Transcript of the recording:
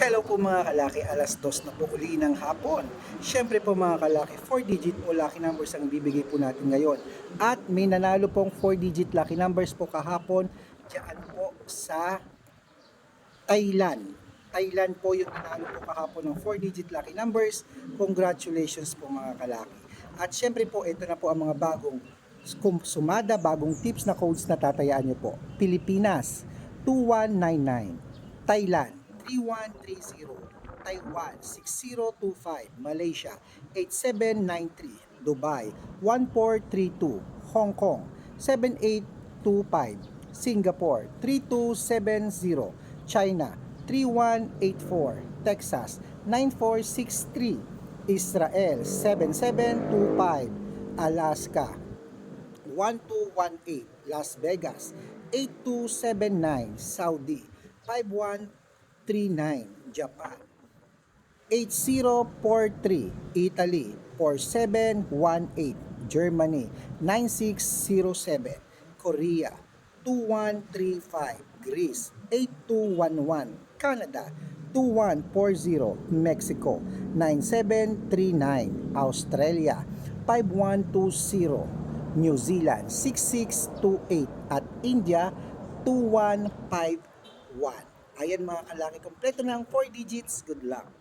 Hello po mga kalaki, alas dos na po uli ng hapon. Siyempre po mga kalaki, 4-digit po lucky numbers ang bibigay po natin ngayon. At may nanalo pong 4-digit lucky numbers po kahapon dyan po sa Thailand. Thailand po yung nanalo po kahapon ng 4-digit lucky numbers. Congratulations po mga kalaki. At siyempre po, ito na po ang mga bagong sumada, bagong tips na codes na tatayaan nyo po. Pilipinas, 2199. Thailand, 3130. Taiwan, 6025. Malaysia, 8793. Dubai, 1432. Hong Kong, 7825. Singapore, 3270. China, 3184. Texas, 9463. Israel, 7725. Alaska, 1218 Las Vegas 8279 Saudi 5139 Japan. 8043 Italy. 4718 Germany. 9607 Korea. 2135 Greece. 8211 Canada. 2140 Mexico. 9739 Australia. 5120 New Zealand. 6628 at India. 2151 Ayan mga kalaki, kompleto na ang 4 digits. Good luck!